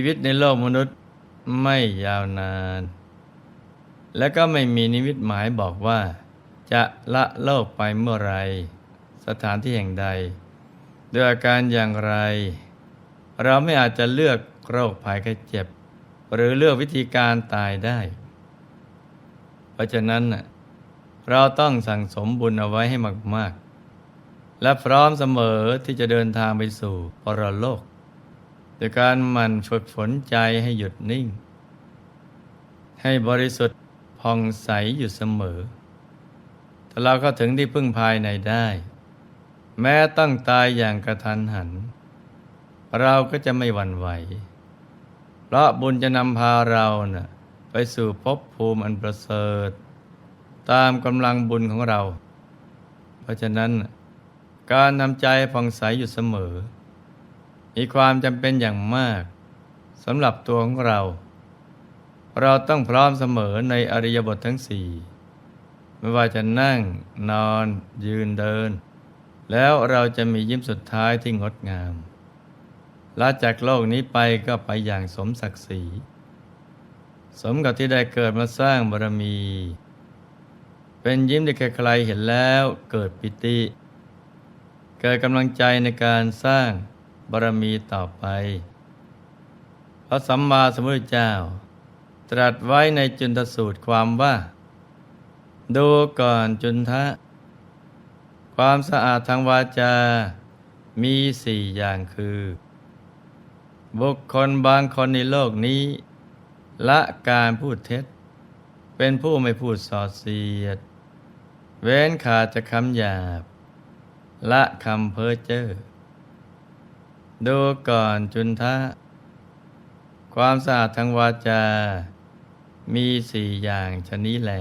ชีวิตในโลกมนุษย์ไม่ยาวนาน และก็ไม่มีนิมิตหมายบอกว่า จะละโลกไปเมื่อไร สถานที่แห่งใดด้วยอาการอย่างไร เราไม่อาจจะเลือกโรคภัยไข้เจ็บ หรือเลือกวิธีการตายได้ เพราะฉะนั้นเราต้องสั่งสมบุญเอาไว้ให้มาก ๆ และพร้อมเสมอที่จะเดินทางไปสู่ปรโลก โดยการหมั่นฝึกฝนใจให้หยุดนิ่ง ให้บริสุทธิ์ผ่องใสอยู่เสมอ ถ้าเราเข้าถึงที่พึ่งภายในได้ แม้ต้องตายอย่างกระทันหัน เราก็จะไม่หวั่นไหว เพราะบุญจะนำพาเรานะ่ะไปสู่ภพภูมิอันประเสริฐ ตามกำลังบุญของเรา เพราะฉะนั้นการนำใจผ่องใสอยู่เสมอ มีความจำเป็นอย่างมากสำหรับตัวของเรา เราต้องพร้อมเสมอในอริยบททั้งสี่ไม่ว่าจะนั่งนอนยืนเดิน แล้วเราจะมียิ้มสุดท้ายที่งดงามละจากโลกนี้ไปก็ไปอย่างสมศักดิ์ศรีสมกับที่ได้เกิดมาสร้างบารมี เป็นยิ้มที่ใครๆเห็นแล้วเกิดปิติ เกิดกำลังใจในการสร้าง บารมีต่อไป พระสัมมาสัมพุทธเจ้า ตรัสไว้ในจุนทสูตรความว่า ดูก่อนจุนทะ ความสะอาดทางวาจา มีสี่อย่างคือ บุคคลบางคนในโลกนี้ ละการพูดเท็จ เป็นผู้ไม่พูดส่อเสียด เว้นขาดจากคำหยาบ ละคำเพ้อเจ้อ ดูก่อนจุนทะ ความสะอาดทางวาจา มีสี่อย่างชนี้แหล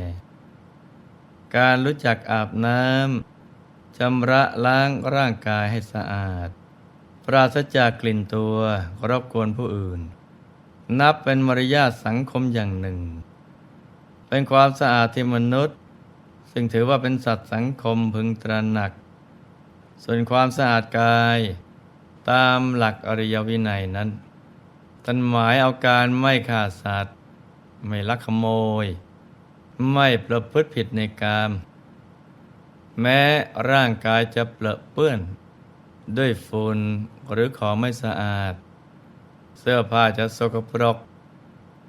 การรู้จักอาบน้ำชำระล้างร่างกายให้สะอาด ปราศจากกลิ่นตัวรบกวนผู้อื่น นับเป็นมารยาทสังคมอย่างหนึ่ง เป็นความสะอาดที่มนุษย์ ซึ่งถือว่าเป็นสัตว์สังคมพึงตระหนัก ส่วนความสะอาดกาย ตามหลักอริยวินัยนั้นท่านหมายเอาการไม่ฆ่าสัตว์ ไม่ลักขโมย ไม่ประพฤติผิดในกาม แม้ร่างกายจะเปรอะเปื้อน ด้วยฝุ่นหรือของไม่สะอาด เสื้อผ้าจะสกปรก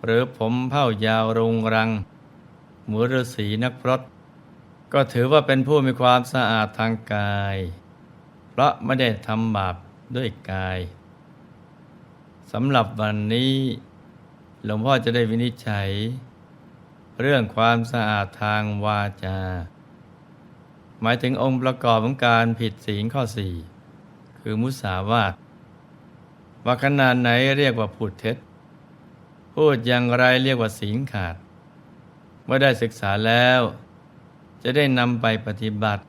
หรือผมเผ้ายาวรุงรังหมือนฤาษีนักพรตก็ถือว่าเป็นผู้มีความสะอาดทางกาย เพราะไม่ได้ทำบาป ด้วยกายสำหรับวันนี้หลวงพ่อจะได้วินิจฉัย เรื่องความสะอาดทางวาจา หมายถึงองค์ประกอบของการผิดศีลข้อสี่คือมุสาวาทว่าขนาดไหนเรียกว่าพูดเท็จ พูดอย่างไรเรียกว่าศีลขาด เมื่อได้ศึกษาแล้ว จะได้นำไปปฏิบัติ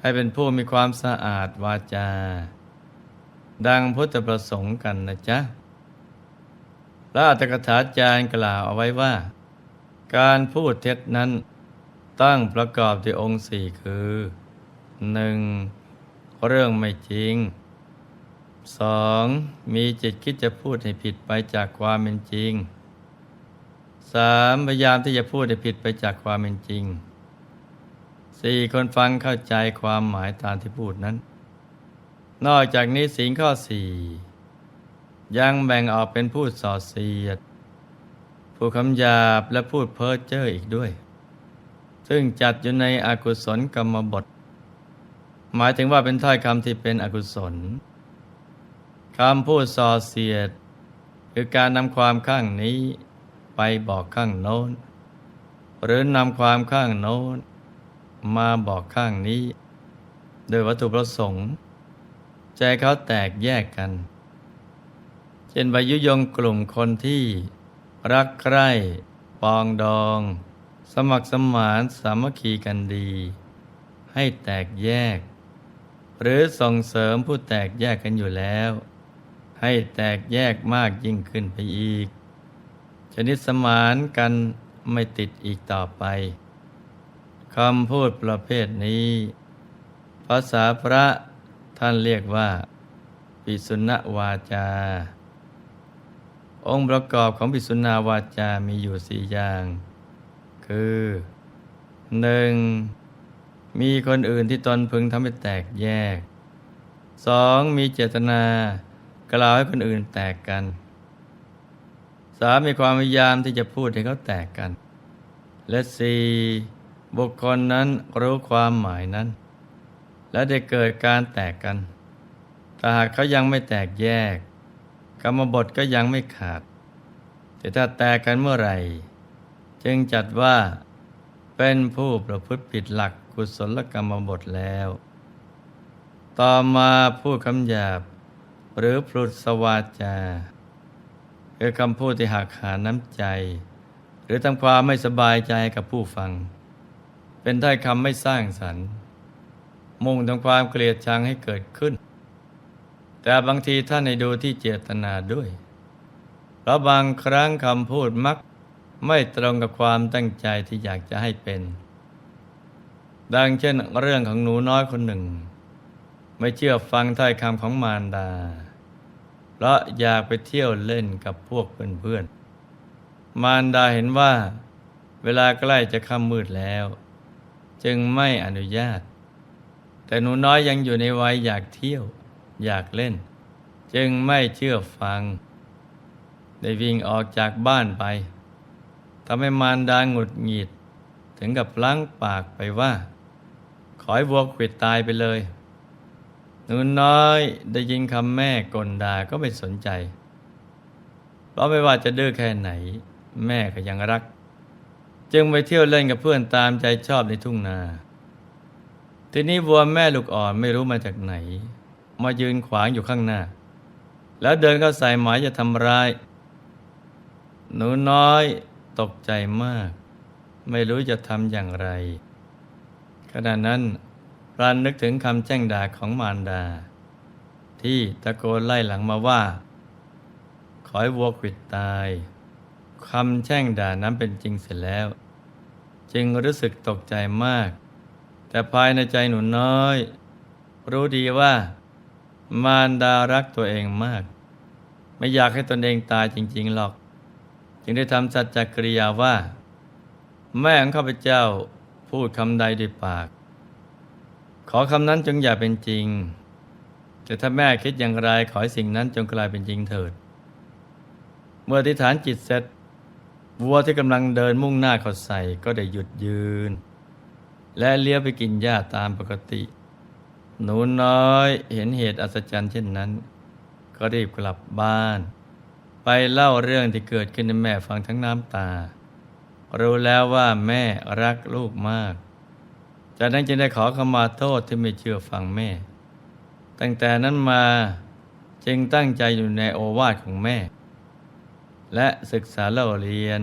ให้เป็นผู้มีความสะอาดวาจา ดังพุทธประสงค์กันนะจ๊ะ พระอัตถกถาจารย์กล่าวเอาไว้ว่า การพูดเท็จนั้นตั้งประกอบด้วยองค์สี่คือหนึ่งเรื่องไม่จริงสองมีจิตคิดจะพูดให้ผิดไปจากความเป็นจริงสามพยายามที่จะพูดให้ผิดไปจากความเป็นจริงสี่คนฟังเข้าใจความหมายตามที่พูดนั้น นอกจากนี้สิ่งข้อสี่ยังแบ่งออกเป็นพูดส่อเสียด ผู้คำหยาบและพูดเพ้อเจ้ออีกด้วย ซึ่งจัดอยู่ในอกุศลกรรมบท หมายถึงว่าเป็นถ้อยคำที่เป็นอกุศลคำพูดส่อเสียด คือการนำความข้างนี้ไปบอกข้างโน้น หรือนำความข้างโน้น มาบอกข้างนี้ โดยวัตถุประสงค์ ใจเขาแตกแยกกัน เช่นวายุยงกลุ่มคนที่รักใคร่ปองดอง สมัครสมานสามัคคีกันดี ให้แตกแยก หรือส่งเสริมผู้แตกแยกกันอยู่แล้ว ให้แตกแยกมากยิ่งขึ้นไปอีก ชนิดสมานกันไม่ติดอีกต่อไปคำพูดประเภทนี้ ภาษาพระ ท่านเรียกว่า ปิสุณวาจา องค์ประกอบของปิสุนาวาจามีอยู่สี่อย่าง คือหนึ่งมีคนอื่นที่ตนพึงทำให้แตกแยกสองมีเจตนากล่าวให้คนอื่นแตกกันสามมีความพยายามที่จะพูดให้เขาแตกกัน และสี่บุคคลนั้นรู้ความหมายนั้น และได้เกิดการแตกกัน แต่หากเขายังไม่แตกแยก กรรมบทก็ยังไม่ขาด แต่ถ้าแตกกันเมื่อไหร่ จึงจัดว่าเป็นผู้ประพฤติผิดหลักกุศลกรรมบทแล้ว ต่อมาพูดคำหยาบ หรือพลุดสวาจาคือคำพูดที่หักหาน้ำใจ หรือทำความไม่สบายใจกับผู้ฟัง เป็นถ้อยคำไม่สร้างสรรค์ มุ่งทำความเกลียดชังให้เกิดขึ้น แต่บางทีท่านในดูที่เจตนาด้วย เพราะบางครั้งคำพูดมักไม่ตรงกับความตั้งใจที่อยากจะให้เป็น ดังเช่นเรื่องของหนูน้อยคนหนึ่ง ไม่เชื่อฟังถ้อยคำของมารดา เพราะอยากไปเที่ยวเล่นกับพวกเพื่อนๆ มารดาเห็นว่า เวลาใกล้จะค่ำมืดแล้ว จึงไม่อนุญาต แต่หนูน้อยยังอยู่ในวัยอยากเที่ยว อยากเล่น จึงไม่เชื่อฟัง ได้วิ่งออกจากบ้านไปทำให้มารดาหงุดหงิด ถึงกับพลั้งปากไปว่า ขอให้วัวขวิดตายไปเลย หนูน้อยได้ยินคำแม่กลด่าก็ไม่สนใจ เพราะไม่ว่าจะดื้อแค่ไหน แม่ก็ยังรัก จึงไปเที่ยวเล่นกับเพื่อนตามใจชอบในทุ่งนา ทีนี้วัวแม่ลูกอ่อนไม่รู้มาจากไหน มายืนขวางอยู่ข้างหน้า แล้วเดินเข้าใส่หมายจะทำร้าย หนูน้อยตกใจมาก ไม่รู้จะทำอย่างไร ขณะนั้นรานนึกถึงคำแจ้งด่าของมารดา ที่ตะโกนไล่หลังมาว่า ขอให้วัวขิดตายคำแช่งด่านั้นเป็นจริงเสร็จแล้ว จึงรู้สึกตกใจมาก แต่ภายในใจหนูน้อย รู้ดีว่า มารดารักตัวเองมาก ไม่อยากให้ตนเองตายจริง ๆ หรอก จึงได้ทำสัจจกริยาว่า แม่ของข้าพเจ้าพูดคำใดด้วยปาก ขอคำนั้นจงอย่าเป็นจริง แต่ถ้าแม่คิดอย่างไรขอให้สิ่งนั้นจงกลายเป็นจริงเถิด เมื่ออธิษฐานจิตเสร็จวัวที่กำลังเดินมุ่งหน้าเข้าใส่ก็ได้หยุดยืน และเลี้ยวไปกินหญ้าตามปกติ หนูน้อยเห็นเหตุอัศจรรย์เช่นนั้น ก็รีบกลับบ้าน ไปเล่าเรื่องที่เกิดขึ้นให้แม่ฟังทั้งน้ำตา รู้แล้วว่าแม่รักลูกมาก จากนั้นจึงได้ขอขมาโทษที่ไม่เชื่อฟังแม่ ตั้งแต่นั้นมาจึงตั้งใจอยู่ในโอวาทของแม่ และศึกษาเล่าเรียน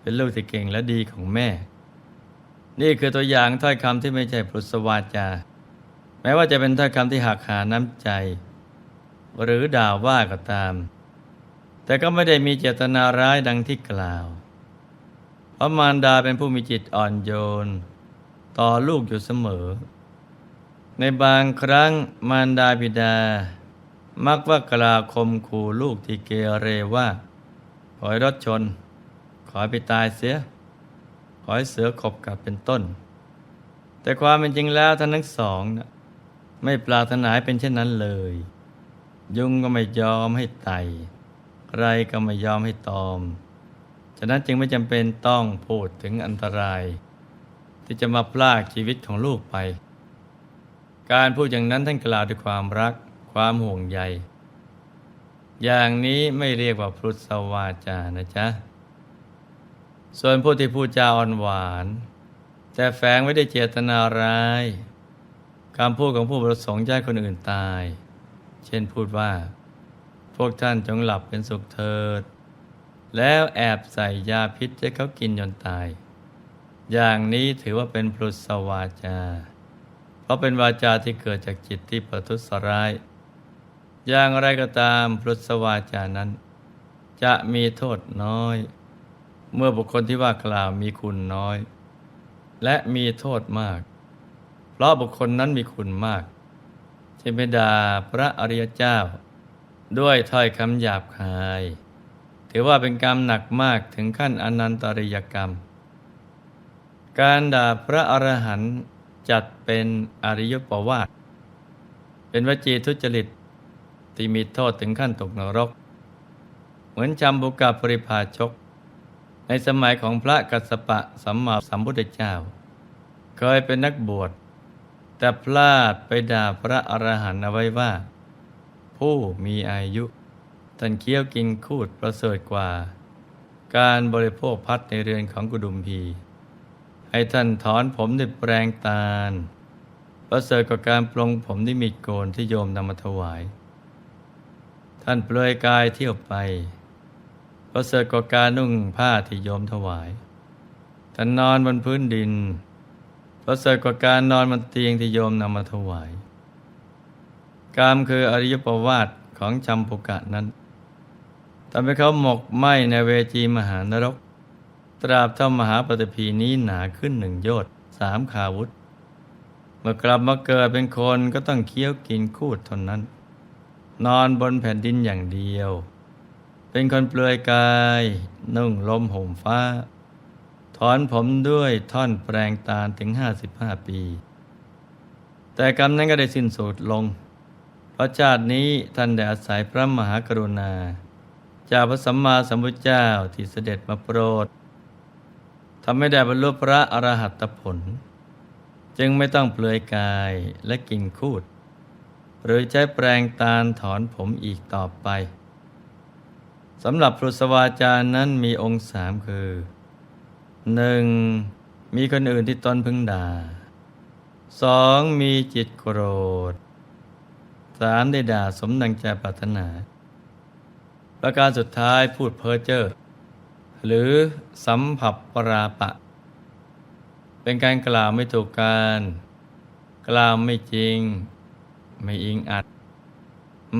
เป็นลูกที่เก่งและดีของแม่ นี่คือตัวอย่างถ้อยคำที่ไม่ใช่ปรุษวาจา แม้ว่าจะเป็นถ้อยคำที่หักหาน้ำใจ หรือด่าว่าก็ตาม แต่ก็ไม่ได้มีเจตนาร้ายดังที่กล่าวเพราะมารดาเป็นผู้มีจิตอ่อนโยน ต่อลูกอยู่เสมอ ในบางครั้งมารดาบิดา มักว่ากล่าวคมขู่ลูกที่เกเรว่า ขอให้รถชน ขอให้ไปตายเสีย ขอให้เสือขบกัดเป็นต้น แต่ความเป็นจริงแล้วท่านทั้งสองนะไม่ปรารถนาเป็นเช่นนั้นเลย ยุงก็ไม่ยอมให้ไต่ไรก็ไม่ยอมให้ตอม ฉะนั้นจึงไม่จำเป็นต้องพูดถึงอันตราย ที่จะมาพลากชีวิตของลูกไป การพูดอย่างนั้นท่านกล่าวด้วยความรักความห่วงใย อย่างนี้ไม่เรียกว่าพุทธวาจานะจ๊ะ ส่วนผู้ที่พูดจาอ่อนหวาน แต่แฝงไว้ได้เจตนาร้ายคำพูดของผู้ประสงค์จะให้คนอื่นตาย เช่นพูดว่า พวกท่านจงหลับเป็นสุขเถิด แล้วแอบใส่ยาพิษให้เขากินจนตาย อย่างนี้ถือว่าเป็นพุทธวาจา เพราะเป็นวาจาที่เกิดจากจิตที่ประทุษร้าย อย่างไรก็ตามพุทธวาจานั้น จะมีโทษน้อย เมื่อบุคคลที่ว่ากล่าวมีคุณน้อย และมีโทษมาก เพราะบุคคลนั้นมีคุณมากเช่นไปด่าพระอริยเจ้า ด้วยถ้อยคำหยาบคาย ถือว่าเป็นกรรมหนักมากถึงขั้นอนันตริยกรรม การด่าพระอรหันต์จัดเป็นอริยประวาทเป็นวจีทุจริตที่มีโทษถึงขั้นตกนรก เหมือนจำบุกาปริภาชก ในสมัยของพระกัสสปะสัมมาสัมพุทธเจ้า เคยเป็นนักบวช แต่พลาดไปด่าพระอรหันต์เอาไว้ว่า ผู้มีอายุ ท่านเคี้ยวกินคูดประเสริฐกว่า การบริโภคพัดในเรือนของกุดุมพี ให้ท่านถอนผมด้วยแปรงตาล ประเสริฐกว่าการปลงผมด้วยมีดโกนที่โยมนำมาถวาย ท่านเปลือยกายเที่ยวไป ประเสริฐกว่าการนุ่งผ้าที่โยมถวายท่านนอนบนพื้นดินประเสริฐกว่าการนอนบนเตียงที่โยมนำมาถวาย กามคืออริยประวาทของจำปุกะนั้นทำให้เขาหมกไหมในเวจีมหานรก ตราบเท่ามหาปฐพีนี้หนาขึ้นหนึ่งโยชน์สามขาวุธ เมื่อกลับมาเกิดเป็นคนก็ต้องเคี้ยวกินคูดเท่านั้น นอนบนแผ่นดินอย่างเดียว เป็นคนเปลือยกาย นุ่งลมห่มฟ้า ถอนผมด้วยท่อนแปรงตาลถึง 55 ปี แต่กรรมนั้นก็ได้สิ้นสุดลง เพราะชาตินี้ท่านได้อาศัยพระมหากรุณา จากพระสัมมาสัมพุทธเจ้าที่เสด็จมาโปรดทำให้ได้บรรลุพระอรหัตผล จึงไม่ต้องเปลือยกายและกินคูด หรือใช้แปรงตาลถอนผมอีกต่อไป สำหรับพุทธวาจารย์นั้นมีองค์สามคือหนึ่งมีคนอื่นที่ตนพึงด่าสองมีจิตโกรธสามได้ด่าสมดังใจปรารถนา ประการสุดท้ายพูดเพ้อเจ้อหรือสัมผัสปราปะ เป็นการกล่าวไม่ถูกการ กล่าวไม่จริง ไม่อิงอัด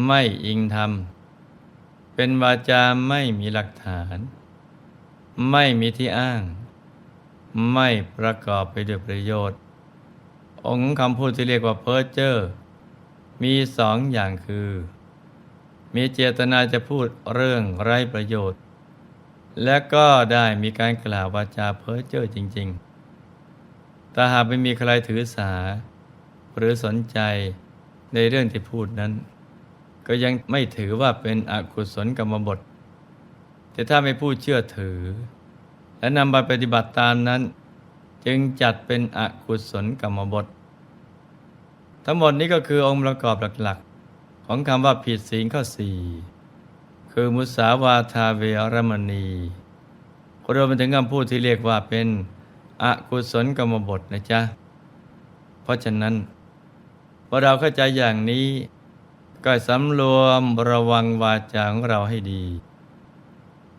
ไม่อิงธรรม เป็นวาจาไม่มีหลักฐาน ไม่มีที่อ้าง ไม่ประกอบไปด้วยประโยชน์ องค์คำพูดที่เรียกว่าเพ้อเจ้อมีสองอย่างคือ มีเจตนาจะพูดเรื่องไร้ประโยชน์ และก็ได้มีการกล่าววาจาเพ้อเจ้อจริง ๆ แต่หากไม่มีใครถือสา หรือสนใจในเรื่องที่พูดนั้น ก็ยังไม่ถือว่าเป็นอกุศลกรรมบท แต่ถ้าไม่พูดเชื่อถือ และนำไปปฏิบัติตามนั้น จึงจัดเป็นอกุศลกรรมบท ทั้งหมดนี้ก็คือองค์ประกอบหลักๆ ของคำว่าผิดศีลข้อสี่คือมุสาวาทาเวรมณีรวมไปถึงคำพูดที่เรียกว่าเป็นอกุศลกรรมบทนะจ๊ะ เพราะฉะนั้นพอเราเข้าใจอย่างนี้ ก็สำรวมระวังวาจาของเราให้ดี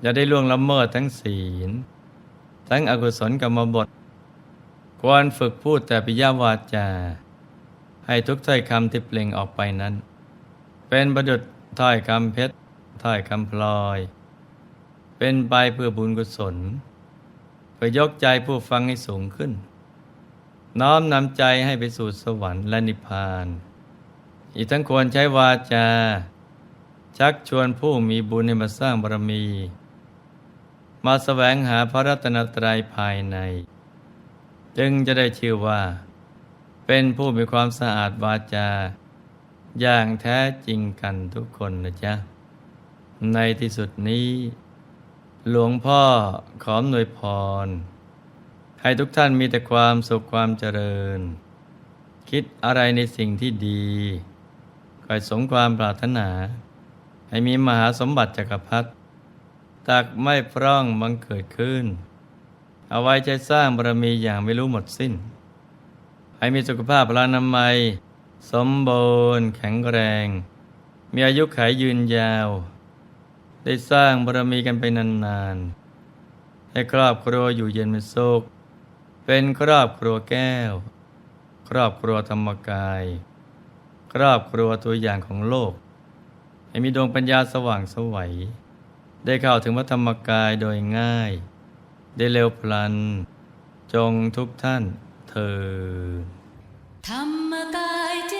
อย่าได้ล่วงละเมิดทั้งศีล ทั้งอกุศลกรรมบท ควรฝึกพูดแต่ปิยวาจา ให้ทุกถ้อยคำที่เปล่งออกไปนั้น เป็นประดุจถ้อยคำเพชรถ้อยคำพลอย เป็นไปเพื่อบุญกุศลเพื่อยกใจผู้ฟังให้สูงขึ้น น้อมนำใจให้ไปสู่สวรรค์และนิพพาน อีกทั้งควรใช้วาจา ชักชวนผู้มีบุญให้มาสร้างบารมี มาสแสวงหาพระรัตนตรัยภายใน จึงจะได้ชื่อว่า เป็นผู้มีความสะอาดวาจา อย่างแท้จริงกันทุกคนนะจ๊ะ ในที่สุดนี้ หลวงพ่อขอหน่วยพร ให้ทุกท่านมีแต่ความสุขความเจริญคิดอะไรในสิ่งที่ดี คอยสมความปรารถนา ให้มีมหาสมบัติจักรพรรดิตักไม่พร่องบังเกิดขึ้น เอาไว้ใจสร้างบารมีอย่างไม่รู้หมดสิ้น ให้มีสุขภาพพลานามัย สมบูรณ์แข็งแรง มีอายุขัยยืนยาว ได้สร้างบารมีกันไปนานๆ ให้ครอบครัวอยู่เย็นเป็นสุขเป็นครอบครัวแก้ว ครอบครัวธรรมกาย ครอบครัวตัวอย่างของโลก ให้มีดวงปัญญาสว่างสวัย ได้เข้าถึงพระธรรมกายโดยง่าย ได้เร็วพลัน จงทุกท่านเธอธรรมกายเจ